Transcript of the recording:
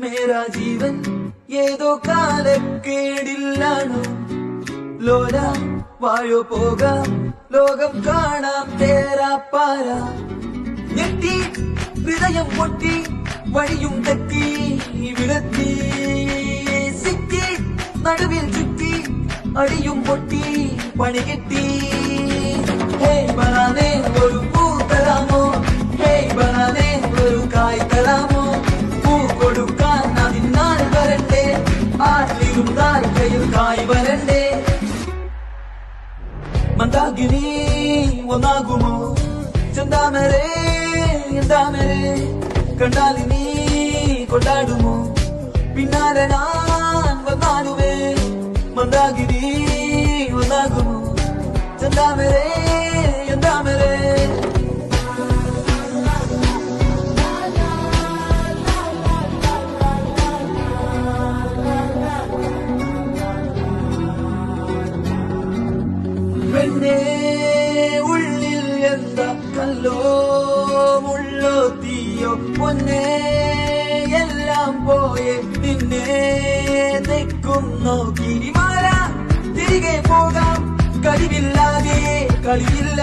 മേരാ ജീവൻ ഏതോ കാലക്കേടില്ലാണോ ലോല വായോ പോകാം ലോകം കാണാം തേരാ പാര. ഞെട്ടി ഹൃദയം പൊട്ടി വഴിയും തെറ്റി വിടത്തി. സിറ്റി നടുവിൽ ചുറ്റി അടിയും പൊട്ടി പണി കെട്ടി. കയ്യിൽ കായ് വരണ്ടേ മന്ദാകിനി ഒന്നാകുമോ ചെന്താമരേ എന്താമരേ കണ്ടാലിനി കൊണ്ടാടുമോ പിന്നാലെ ഞാൻ വന്നാലുമേ മന്ദാകിനി ഒന്നാകുമോ ചെന്താമരേ പെണ്ണേ ഉള്ളിൽ എന്താ? നല്ലോ മുള്ളോ തീയോ? പൊന്നേ എല്ലാം പോയെ നിന്നെ നിൽക്കുന്നു മാറാം തിരികെ പോകാം. കഴിവില്ലാതെ കളിയില്ല